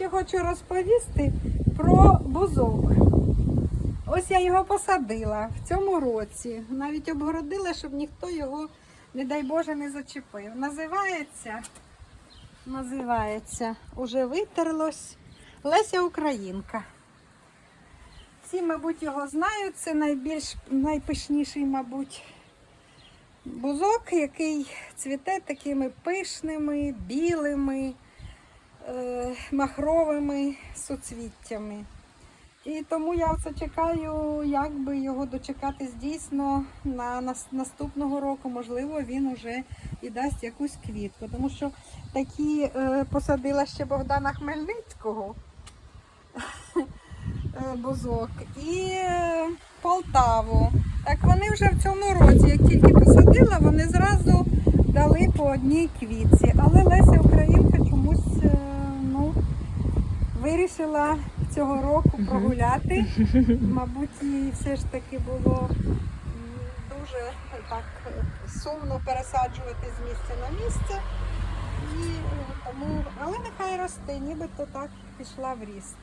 ще хочу розповісти про бузок. Ось я його посадила в цьому році. Навіть обгородила, щоб ніхто його, не дай Боже, не зачепив. Називається, називається, уже витерлось Леся Українка. Всі, мабуть, його знають. Це найбільш найпишніший, мабуть, бузок, який цвіте такими пишними, білими, махровими суцвіттями. І тому я оце чекаю, як би його дочекатись дійсно на наступного року. Можливо, він уже і дасть якусь квітку. Тому що такі е, посадила ще Богдана Хмельницького е, бузок і е, Полтаву. Так вони вже в цьому році, як тільки посадила, вони зразу дали по одній квітці. Але Леся Українка вирішила цього року прогуляти. Мабуть, їй все ж таки було дуже так сумно пересаджувати з місця на місце. І е, тому, але нехай росте, нібито так пішла в ріст.